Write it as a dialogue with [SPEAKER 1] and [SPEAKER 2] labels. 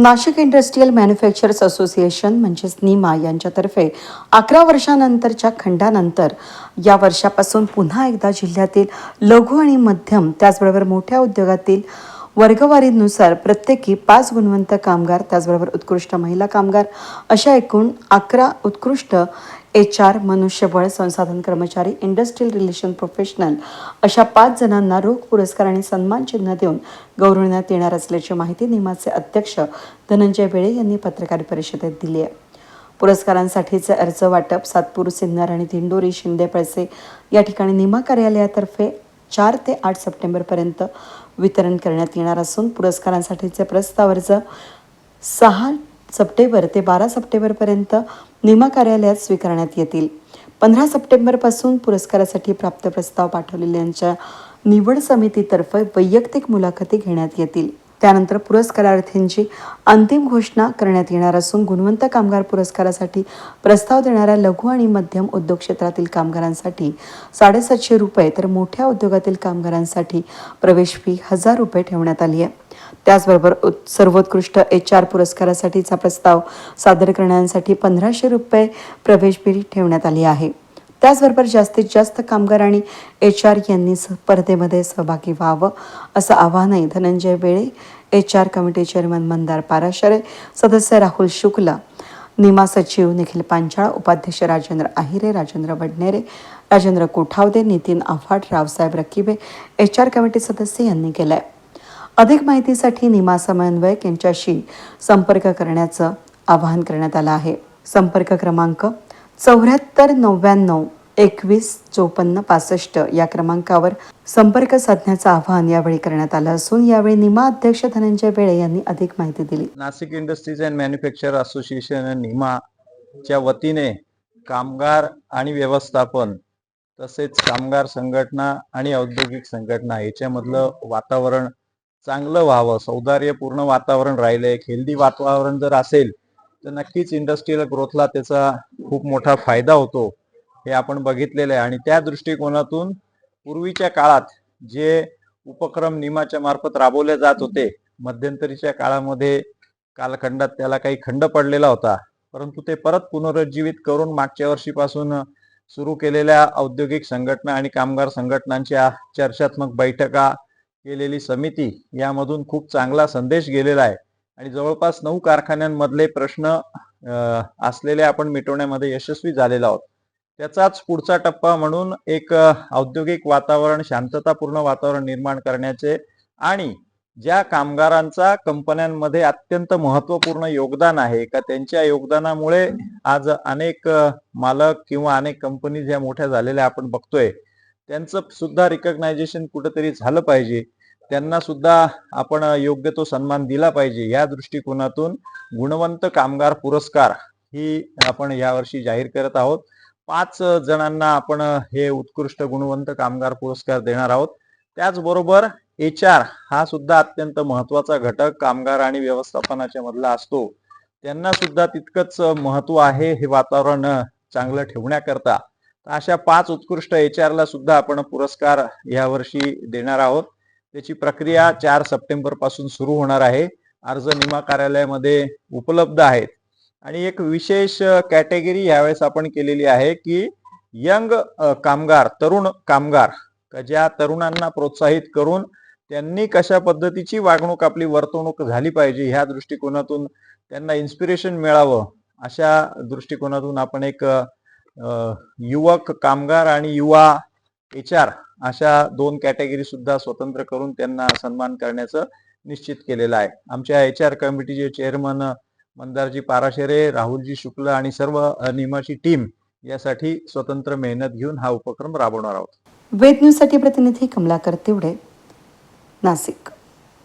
[SPEAKER 1] Nashik industrial manufacturers association म्हणजेच निमा यांच्यातर्फे अकरा वर्षानंतरच्या खंडानंतर या वर्षापासून पुन्हा एकदा जिल्ह्यातील लघु आणि मध्यम त्याचबरोबर मोठ्या उद्योगातील वर्गवारीनुसार प्रत्येकी पाच गुणवंत कामगार त्याचबरोबर उत्कृष्ट महिला कामगार अशा एकूण अकरा उत्कृष्ट एच आर मनुष्यबळ संसाधन कर्मचारी इंडस्ट्रियल रिलेशन प्रोफेशनल अशा पाच जणांना रोख पुरस्कार आणि सन्मान चिन्ह देऊन गौरवण्यात येणार असल्याची माहिती निमाचे अध्यक्ष धनंजय वेळे यांनी पत्रकार परिषदेत दिली आहे. पुरस्कारांसाठीचे अर्ज वाटप सातपूर सिन्नर आणि दिंडोरी शिंदे पळसे या ठिकाणी निमा कार्यालयातर्फे चार ते आठ सप्टेंबरपर्यंत वितरण करण्यात येणार असून पुरस्कारांसाठीचे प्रस्ताव अर्ज सहा सप्टेंबर ते बारा सप्टेंबरपर्यंत निमा कार्यालयात स्वीकारण्यात येतील. पंधरा सप्टेंबरपासून पुरस्कारासाठी प्राप्त प्रस्ताव पाठवलेल्यांच्या निवड समितीतर्फे वैयक्तिक मुलाखती घेण्यात येतील. त्यानंतर पुरस्कारार्थींची अंतिम घोषणा करण्यात येणार असून गुणवंत कामगार पुरस्कारासाठी प्रस्ताव देणाऱ्या लघु आणि मध्यम उद्योग क्षेत्रातील कामगारांसाठी साडेसातशे रुपये तर मोठ्या उद्योगातील कामगारांसाठी प्रवेश फी हजार रुपये ठेवण्यात आली आहे. त्याचबरोबर सर्वोत्कृष्ट एच आर पुरस्कारासाठीचा प्रस्ताव सादर करण्यासाठी पंधराशे रुपये प्रवेश फी ठेवण्यात आली आहे. त्याचबरोबर जास्तीत जास्त कामगार आणि एच आर यांनी स्पर्धेमध्ये सहभागी व्हावं असं आवाहनही Dhananjay Vele H R committee chairman Mandar Parashare सदस्य राहुल शुक्ला निमा सचिव निखिल पांचाळ उपाध्यक्ष Rajendra Ahire Rajendra Wadnere Rajendra Kothawade Nitin Awhad Raosaheb Rakibe H R committee सदस्य यांनी केलं आहे अधिक माहितीसाठी निमा समन्वयक यांच्याशी संपर्क करण्याचं आवाहन करण्यात आलं आहे. संपर्क क्रमांक चौऱ्याहत्तर नव्याण्णव एकवीस चोपन्न पासष्ट या क्रमांकावर संपर्क साधण्याचं आवाहन यावेळी करण्यात आलं असून यावेळी निमा अध्यक्ष धनंजय वेळे यांनी अधिक माहिती दिली.
[SPEAKER 2] Nashik industries and manufacture association निमाच्या वतीने कामगार आणि व्यवस्थापन तसेच कामगार संघटना आणि औद्योगिक संघटना याच्यामधलं वातावरण चांगलं व्हावं सौदार्यपूर्ण वातावरण राहिलं एक हेल्दी वातावरण जर असेल तर नक्कीच इंडस्ट्रीयल ग्रोथला त्याचा खूप मोठा फायदा होतो हे आपण बघितलेलं आहे. आणि त्या दृष्टिकोनातून पूर्वीच्या काळात जे उपक्रम निमाच्या मार्फत राबवले जात होते मध्यंतरीच्या काळामध्ये कालखंडात त्याला काही खंड पडलेला होता. परंतु ते परत पुनरुज्जीवित करून मागच्या वर्षीपासून सुरू केलेल्या औद्योगिक संघटना आणि कामगार संघटनांच्या चर्चात्मक बैठका केलेली समिती यामधून खूप चांगला संदेश गेलेला आहे. आणि जवळपास नऊ कारखान्यांमधले प्रश्न असलेले आपण मिटवण्यामध्ये यशस्वी झालेलो आहोत. त्याचाच पुढचा टप्पा म्हणून एक औद्योगिक वातावरण शांततापूर्ण वातावरण निर्माण करण्याचे आणि ज्या कामगारांचा कंपन्यांमध्ये अत्यंत महत्त्वपूर्ण योगदान आहे का त्यांच्या योगदानामुळे आज अनेक मालक किंवा अनेक कंपनी ज्या मोठ्या झालेल्या आपण बघतोय त्यांचं सुद्धा रिकग्नायझेशन कुठंतरी झालं पाहिजे. त्यांना सुद्धा आपण योग्य तो सन्मान दिला पाहिजे. या दृष्टिकोनातून गुणवंत कामगार पुरस्कार ही आपण यावर्षी जाहीर करत आहोत. पाच जणांना आपण हे उत्कृष्ट गुणवंत कामगार पुरस्कार देणार आहोत. त्याचबरोबर एच आर हा सुद्धा अत्यंत महत्त्वाचा घटक कामगार आणि व्यवस्थापनाच्या मधला असतो. त्यांना सुद्धा तितकंच महत्त्व आहे हे वातावरण चांगलं ठेवण्याकरता. अशा पाच उत्कृष्ट एच आरला सुद्धा आपण पुरस्कार यावर्षी देणार आहोत. त्याची प्रक्रिया चार सप्टेंबरपासून सुरू होणार आहे. अर्ज निमा कार्यालयामध्ये उपलब्ध आहेत. आणि एक विशेष कॅटेगरी यावेळेस आपण केलेली आहे की यंग कामगार तरुण कामगार का ज्या तरुणांना प्रोत्साहित करून त्यांनी कशा पद्धतीची वागणूक आपली वर्तवणूक झाली पाहिजे ह्या दृष्टिकोनातून त्यांना इन्स्पिरेशन मिळावं अशा दृष्टिकोनातून आपण एक युवक कामगार आणि युवा एच आर अशा दोन कॅटेगरी सुद्धा स्वतंत्र करून त्यांना सन्मान करण्याचं निश्चित केलेलं आहे. आमच्या एच आर कमिटीचे चेअरमन मंदारजी पाराशेरे राहुलजी शुक्ल आणि सर्व निमाची टीम यासाठी स्वतंत्र मेहनत घेऊन हा उपक्रम राबवणार आहोत.
[SPEAKER 1] वेद न्यूजसाठी प्रतिनिधी कमलाकर तिवडे नाशिक.